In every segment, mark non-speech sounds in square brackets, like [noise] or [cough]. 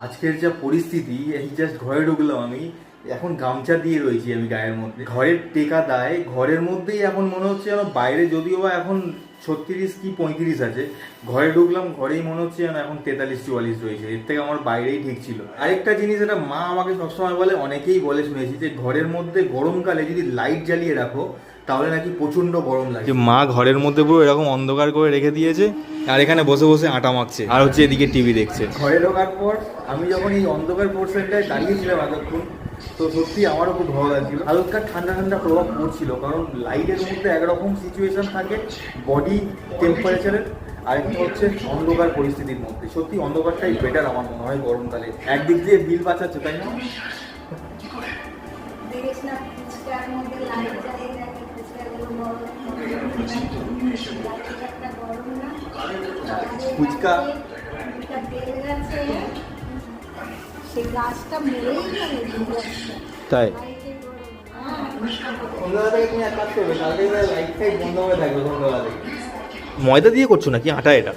আজকের যা পরিস্থিতি, এই জাস্ট ঘরে ঢুকলাম আমি, এখন গামছা দিয়ে রয়েছি আমি গায়ের মধ্যে। ঘরের টেকা দায়, ঘরের মধ্যেই এখন মনে হচ্ছে যেন বাইরে যদিও বা এখন ছত্রিশ কি পঁয়ত্রিশ আছে। ঘরে ঢুকলাম ঘরেই মনে হচ্ছে যেন এখন তেতাল্লিশ চুয়াল্লিশ রয়েছে। এর থেকে আমার বাইরেই ঠিক ছিল। আরেকটা জিনিস এটা মা আমাকে সবসময় বলে অনেকেই বলে শুনেছি যে ঘরের মধ্যে গরমকালে যদি লাইট জ্বালিয়ে রাখো তাহলে নাকি প্রচণ্ড গরম লাগে। মা ঘরের মধ্যে পুরো এরকম অন্ধকার করে রেখে দিয়েছে আর এখানে বসে বসে আটা মাখছে আর হচ্ছে এদিকে টিভি দেখছে। ঘরে ঢোকার পর আমি যখন এই অন্ধকার পোর্শনটায় দাঁড়িয়েছিলাম এতক্ষণ তো সত্যি আমারও খুব ভালো লাগছিল। হালকা ঠান্ডা ঠান্ডা প্রভাব পড়ছিল কারণ লাইটের মধ্যে একরকম সিচুয়েশন থাকে বডি টেম্পারেচারের আরেকটা হচ্ছে অন্ধকার পরিস্থিতির মধ্যে। সত্যি অন্ধকারটাই বেটার আমার মনে হয় গরমকালে। একদিক দিয়ে বিল বাঁচাচ্ছে তাই না? দেখিস থেকে ময়দা দিয়ে করছ নাকি আটা এটা?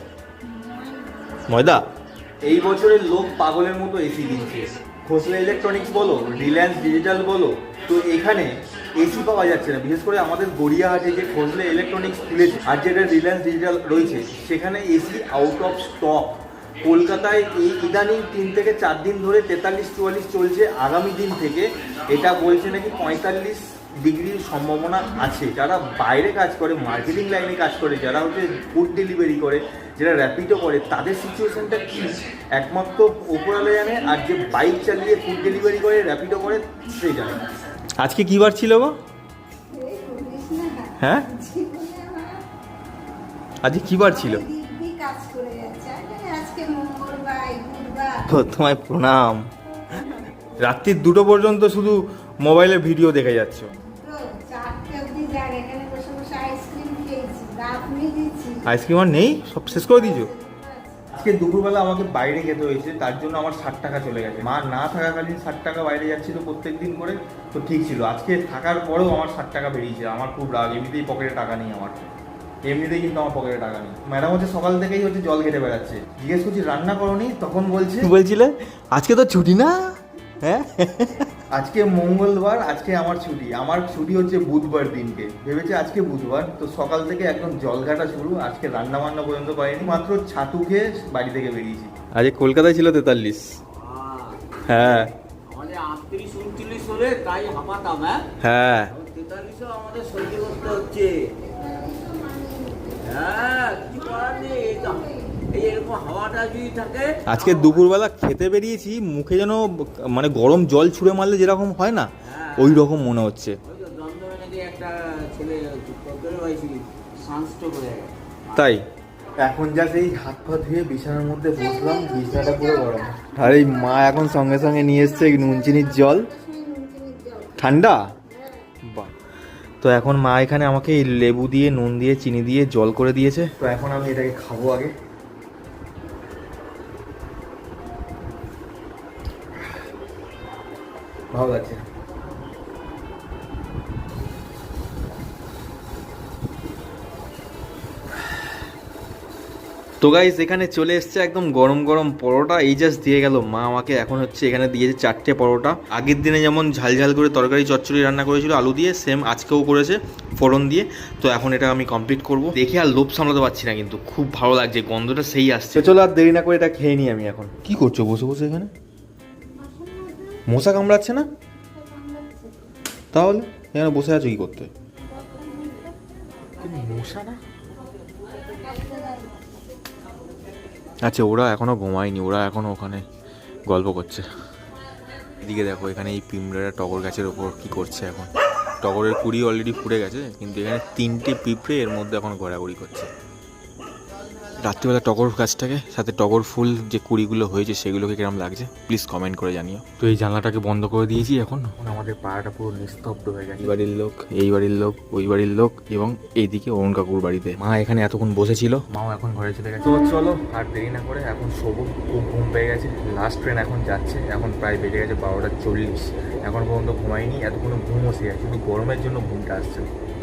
ময়দা? এই বছরের লোক পাগলের মতো এসি কিনছে খোসলা ইলেকট্রনিক্স বলো রিলায়েন্স ডিজিটাল বলো তো এখানে এসি পাওয়া যাচ্ছে না। বিশেষ করে আমাদের গড়িয়াহাটে যে খোসলা ইলেকট্রনিক্স খুলেছে আর যেটা রিলায়েন্স ডিজিটাল রয়েছে সেখানে এসি আউট অফ স্টক কলকাতায় এই ইদানিং তিন থেকে চার দিন ধরে তেতাল্লিশ, চুয়াল্লিশ চলছে। আগামী দিন থেকে এটা বলছে নাকি পঁয়তাল্লিশ ডিগ্রির সম্ভাবনা আছে। যারা বাইরে কাজ করে মার্কেটিং লাইনে কাজ করে, যারা হচ্ছে ফুড ডেলিভারি করে, যারা র্যাপিডো করে, তাদের সিচুয়েশনটা কী? একমাত্র ওপরালে জানে আর যে বাইক চালিয়ে ফুড ডেলিভারি করে র্যাপিডো করে সে জানে আজকে কী বার ছিল গো? হ্যাঁ? আজকে কী বার ছিল? কাজ করে যাচ্ছে। আজকে মঙ্গলবার বুধবার। তোমায় প্রণাম। রাত্রির দুটো পর্যন্ত শুধু মোবাইলে ভিডিও দেখে যাচ্ছ। আইসক্রিম আর নেই সব শেষ করে দিয়েছ? আজকে দুপুরবেলা আমাকে বাইরে খেতে হয়েছে তার জন্য আমার ষাট টাকা চলে গেছে। মা না থাকাকালীন ষাট টাকা বাইরে যাচ্ছিল প্রত্যেক দিন করে তো ঠিক ছিল। আজকে থাকার পরেও আমার ষাট টাকা বেরিয়েছে আমার খুব রাগ এমনিতেই পকেটে টাকা নেই আমার। এমনিতেই কিন্তু আমার পকেটে টাকা নেই। ম্যাডাম হচ্ছে সকাল থেকেই হচ্ছে জল খেতে বেড়াচ্ছে। জিজ্ঞেস করছি রান্না করনি? তখন বলছে বলছিলে? আজকে তো ছুটি না? হ্যাঁ? আজকে মঙ্গলবার আজকে আমার ছুটি। আমার ছুটি হচ্ছে বুধবার দিনকে। ভেবেছে আজকে বুধবার। তো সকাল থেকে একদম জল ঘাটা শুরু। আজকে রান্না বান্না পর্যন্ত পাইনি। মাত্র ছাতু খেয়ে বাড়ি থেকে বেরিয়েছি। আজকে কলকাতায় ছিল তেতাল্লিশ। হ্যাঁ। হ্যাঁ? হ্যাঁ। আমাদের সহ্য করতে হচ্ছে। আজকে দুপুরবেলা খেতে বেরিয়েছি, মুখে যেন মানে গরম জল ছুঁড়ে মারলে যেরকম হয় না। ওই রকম মনে হচ্ছে। তাই? এখন যা সেই হাত পা ধুয়ে বিছানার মধ্যে বসলাম, বিছানাটা পুরো গরম। আর এই মা এখন সঙ্গে সঙ্গে নিয়ে এসছে নুন চিনির জল। ঠান্ডা? বাহ। তো এখন মা এখানে আমাকে এই লেবু দিয়ে, নুন দিয়ে, চিনি দিয়ে জল করে দিয়েছে। তো এখন আমি এটাকে খাব আগে। ভালো লাগছে। তো গাইস এখানে চলে এসছে একদম গরম গরম পরোটা। এই জাস্ট দিয়ে গেল। মা আমাকে এখন হচ্ছে এখানে দিয়েছে চারটে পরোটা। আগের দিনে যেমন ঝাল ঝাল করে তরকারি, চচ্চড়ি রান্না করেছিল, আলু দিয়ে সেম আজকেও করেছে, ফোড়ন দিয়ে। তো এখন এটা আমি কমপ্লিট করব। দেখে আর লোভ সামলাতে পারছি না কিন্তু, খুব ভালো লাগছে, গন্ধটা সেই আসছে। চলো আর দেরি না করে এটা খেয়ে নিই আমি এখন। কি করছ? বসে বসে এখানে? মশা কামড়াচ্ছে না? তাহলে? এখানে বসে আছো কি করতে? মশা না? আচ্ছা ওরা এখনও ঘুমায়নি, ওরা এখনও ওখানে গল্প করছে। এদিকে দেখো, এখানে এই পিঁপড়েরা টগর গাছের ওপর কি করছে এখন। টগরের কুড়ি অলরেডি ফুটে গেছে, কিন্তু এখানে তিনটে পিঁপড়ে এর মধ্যে এখন ঘোরাঘুরি করছে। রাত্রিবেলা টগর গাছটাকে সাথে টগর ফুল যে কুড়িগুলো হয়েছে সেগুলোকে কিরম লাগছে প্লিজ কমেন্ট করে জানিও। তো এই জানলাটাকে বন্ধ করে দিয়েছি এখন। আমাদের পাড়াটা পুরো নিস্তব্ধ হয়ে গেছে। এই বাড়ির লোক এই বাড়ির লোক ওই বাড়ির লোক এবং এইদিকে অরুণ কাকুর বাড়িতে। মা এখানে এতক্ষণ বসেছিল মাও এখন ঘরে চলে গেছে। তো চলো আর দেরি না করে এখন শোবো খুব ঘুম পেয়ে গেছে। লাস্ট ট্রেন এখন যাচ্ছে এখন প্রায় বেজে গেছে বারোটা চল্লিশ। এখন পর্যন্ত ঘুমাইনি এতক্ষণ ঘুম বসে গেছে শুধু গরমের জন্য ঘুমটা আসছে।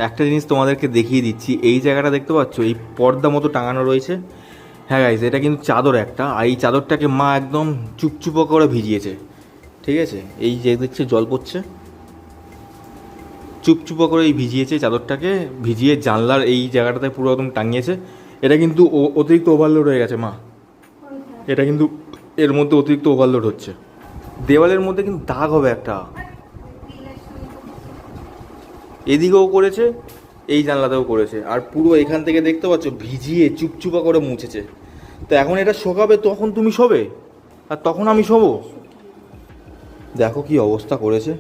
একটা জিনিস তোমাদেরকে দেখিয়ে দিচ্ছি এই জায়গাটা দেখতে পাচ্ছ? এই পর্দা মতো টাঙানো রয়েছে। হ্যাঁ গাইজ এটা কিন্তু চাদর একটা, আর এই চাদরটাকে মা একদম চুপচুপো করে ভিজিয়েছে, ঠিক আছে? এই যে দেখছে, জল পড়ছে। চুপচুপো করে এই ভিজিয়েছে চাদরটাকে, ভিজিয়ে জানলার এই জায়গাটাতে পুরো একদম টাঙিয়েছে। এটা কিন্তু অতিরিক্ত ওভারলোড হয়ে গেছে মা। এটা কিন্তু এর মধ্যে অতিরিক্ত ওভারলোড হচ্ছে। দেওয়ালের মধ্যে কিন্তু দাগ হবে একটা। এদিকেও করেছে এই জানলাতেও করেছে। আর পুরো এখান থেকে দেখতে পাচ্ছ, ভিজিয়ে চুপচুপা করে মুছেছে। তো এখন এটা শোকাবে তখন তুমি শোবে? আর তখন আমি শোবো? দেখো কি অবস্থা করেছে।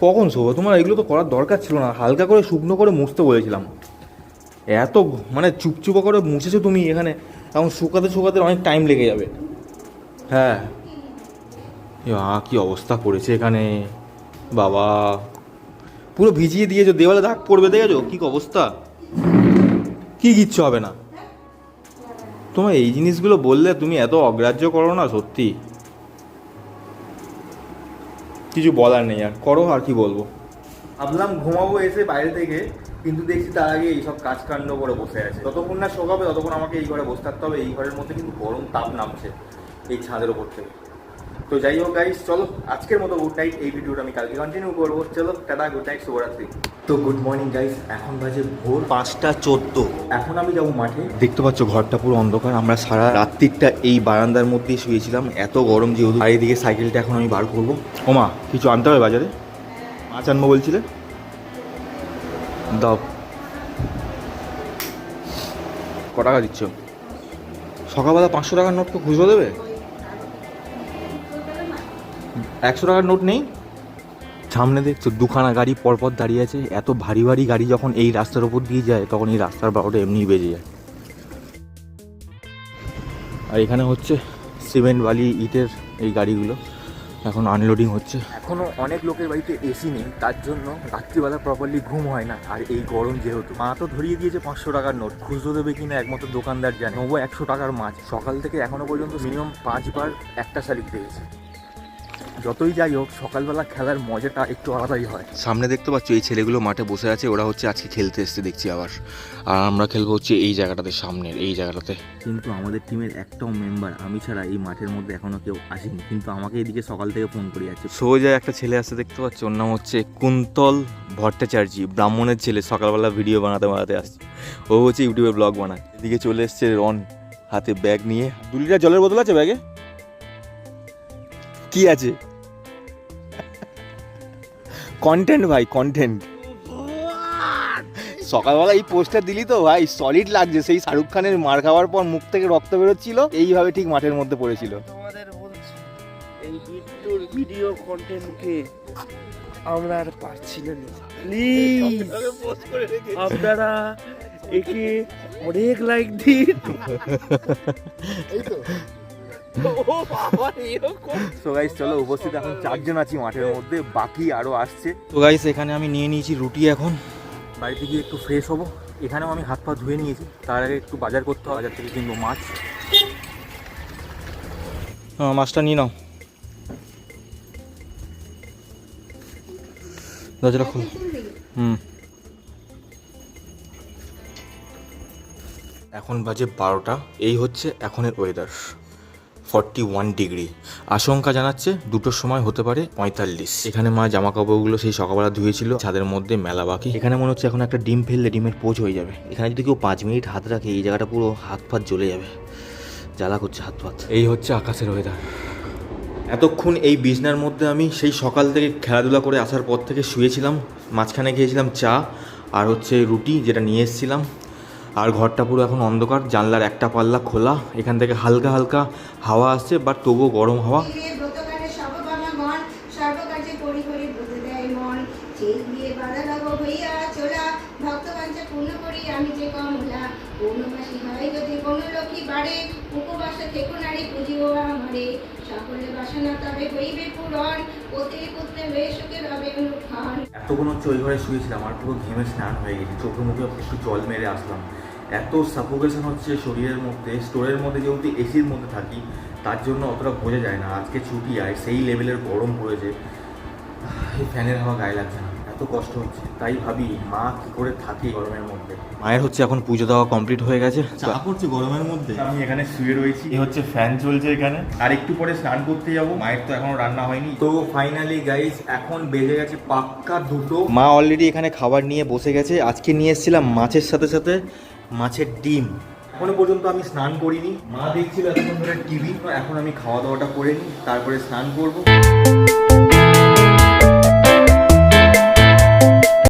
কখন শোবো? তোমার এগুলো তো করার দরকার ছিল না। হালকা করে শুকনো করে মুছতে বলেছিলাম। এত মানে চুপচুপা করে মুছেছো তুমি এখানে। এখন শুকাতে শুকাতে অনেক টাইম লেগে যাবে। হ্যাঁ। কি অবস্থা করেছে এখানে। বাবা। পুরো ভিজিয়ে দিয়েছ দেওয়ালে দাগ পড়বে, দেখেছ? কি অবস্থা? কি কিচ্ছু হবে না। তোমার এই জিনিসগুলো বললে তুমি এত অগ্রাহ্য করো না, সত্যি। কিছু বলার নেই আর। করো আর কি বলব। ভাবলাম ঘুমাবো এসে বাইরে থেকে, কিন্তু দেখছি তার আগে এইসব কাজ কাণ্ড করে বসে আছে। যতক্ষণ না শোকাবে, ততক্ষণ আমাকে এই ঘরে বসে থাকতে হবে। এই ঘরের মধ্যে কিন্তু গরম তাপ নামছে এই ছাদের ওপর থেকে। তো যাই হোক গাইস চলো আজকের মতো গুড নাইট এই ভিডিওটা আমি কালকে কন্টিনিউ করব। চলো টাটা গুড নাইট শুভরাত্রি। তো গুড মর্নিং গাইস এখন বাজে ভোর পাঁচটা চোদ্দ। এখন আমি যাব মাঠে। দেখতে পাচ্ছ ঘরটা পুরো অন্ধকার আমরা সারা রাত্রিটা এই বারান্দার মধ্যেই শুয়েছিলাম। এত গরম যেহেতু আর এদিকে সাইকেলটা এখন আমি বার করব। ওমা কিছু আনতে হবে বাজারে? মাছ আনব বলছিলে? দাও। ক টাকা দিচ্ছ? সকালবেলা পাঁচশো টাকার নোট তো খুচরো দেবে? একশো টাকার নোট নেই? সামনে দেখছ দুখানা গাড়ি পরপর দাঁড়িয়ে আছে। এত ভারী ভারী গাড়ি যখন এই রাস্তার ওপর দিয়ে যায় তখন এই রাস্তার বারোটা এমনি বেজে যায়। আর এখানে হচ্ছে সিমেন্ট বালি ইটের এই গাড়িগুলো এখন আনলোডিং হচ্ছে। এখনও অনেক লোকের বাড়িতে এসি নেই তার জন্য রাত্রিবেলা প্রপারলি ঘুম হয় না। আর এই গরম যেহেতু মা তো ধরিয়ে দিয়েছে পাঁচশো টাকার নোট। খুচরো দেবে কিনা একমাত্র দোকানদার জানে। নেব একশো টাকার মাছ। সকাল থেকে এখনও পর্যন্ত মিনিমাম পাঁচবার একটা শালিক পেয়েছে। যতই যাই হোক সকালবেলা খেলার মজাটা একটু আলাদাই হয়। সামনে দেখতে পাচ্ছ এই ছেলেগুলো মাঠে বসে আছে ওরা হচ্ছে আজকে খেলতে এসছে দেখছি আবার। আর আমরা খেলব হচ্ছে এই জায়গাটাতে সামনের এই জায়গাটাতে। কিন্তু আমাদের টিমের একটাও মেম্বার আমি ছাড়া এই মাঠের মধ্যে এখনও কেউ আসেনি। কিন্তু আমাকে এদিকে সকাল থেকে ফোন করে যাচ্ছে সোজা একটা ছেলে আসছে দেখতে পাচ্ছ ওর নাম হচ্ছে কুন্তল ভট্টাচার্যি ব্রাহ্মণের ছেলে সকালবেলা ভিডিও বানাতে বানাতে আসছে। ও হচ্ছে ইউটিউবে ব্লগ বানায়। এদিকে চলে এসছে রন হাতে ব্যাগ নিয়ে। দু লিটার জলের বোতল আছে ব্যাগে কি আছে? কন্টেন্ট ভাই কন্টেন্ট সকালবেলা এই পোস্টার দিলি তো ভাই সলিড লাগছে। সেই শাহরুখ খানের মার খাওয়ার পর মুখ থেকে রক্ত বেরোচ্ছিল এইভাবে ঠিক মাঠের মধ্যে পড়েছিল। এই বিট্টুর ভিডিও কন্টেন্টকে আমরা আর পারছি না প্লিজ আপনারা একে অনেক লাইক দিন। ও বাবা এরকম [laughs] তো গাইস চলো উপস্থিত এখন চারজন আছি মাঠের মধ্যে বাকি আরও আসছে। তো গাইস এখানে আমি নিয়ে নিয়েছি রুটি এখন। বাড়িতে গিয়ে একটু ফ্রেশ হব। এখানেও আমি হাত পা ধুয়ে নিয়েছি তার আগে একটু বাজার করতে হবে বাজার থেকে কিনবো মাছ। হ্যাঁ মাছটা নিয়ে নাও। দরজাটা খুল। হুম। এখন বাজে বারোটা এই হচ্ছে এখনের ওয়েদার ফর্টি ওয়ান ডিগ্রি। আশঙ্কা জানাচ্ছে দুটোর সময় হতে পারে পঁয়তাল্লিশ। এখানে মা জামা কাপড়গুলো সেই সকালবেলা ধুয়েছিল ছাদের মধ্যে মেলা বাকি। এখানে মনে হচ্ছে এখন একটা ডিম ফেললে ডিমের পোচ হয়ে যাবে। এখানে যদি কেউ পাঁচ মিনিট হাত রাখে এই জায়গাটা পুরো হাত ফাত জ্বলে যাবে। জ্বালা করছে হাত ফাত। এই হচ্ছে আকাশের ওয়েদার এতক্ষণ এই বিছনার মধ্যে আমি সেই সকাল থেকে খেলাধুলা করে আসার পর থেকে শুয়েছিলাম। মাঝখানে খেয়েছিলাম চা আর হচ্ছে রুটি যেটা নিয়ে এসেছিলাম। আর ঘরটা পুরো এখন অন্ধকার, জানলার একটা পাল্লা খোলা, এখান থেকে হালকা হালকা হাওয়া আসছে বাট তবুও গরম হাওয়া। সকলে বাসনা তবে হইবে এতক্ষণ হচ্ছে ওই ঘরে শুয়েছিলাম, আর পুরো ঘেমে স্নান হয়ে গেছে চোখে মুখে একটু জল মেরে আসলাম। এত সাফোকেশন হচ্ছে শরীরের মধ্যে স্টোরের মধ্যে যেহেতু এসির মধ্যে থাকি, তার জন্য অতটা বোঝা যায় না। আজকে ছুটি আয় সেই লেভেলের গরম পড়েছে। ফ্যানের হাওয়া গায়ে লাগছে না। এত কষ্ট হচ্ছে তাই ভাবি মা কি করে থাকে গরমের মধ্যে? মায়ের হচ্ছে এখন পুজো দেওয়া কমপ্লিট হয়ে গেছে। চা করছে গরমের মধ্যে? আমি এখানে শুয়ে রয়েছি। এই হচ্ছে ফ্যান চলছে এখানে। আর একটু পরে স্নান করতে যাব। মায়ের তো এখনও রান্না হয়নি। তো ফাইনালি গাইস এখন বেজে গেছে পাক্কা দুটো। মা অলরেডি এখানে খাবার নিয়ে বসে গেছে। আজকে নিয়ে এসেছিলাম মাছের সাথে সাথে মাছের ডিম। এখনও পর্যন্ত আমি স্নান করিনি। মা দেখছিল এতক্ষণ ধরে টিভি এখন আমি খাওয়া দাওয়াটা করে নিই তারপরে স্নান করব।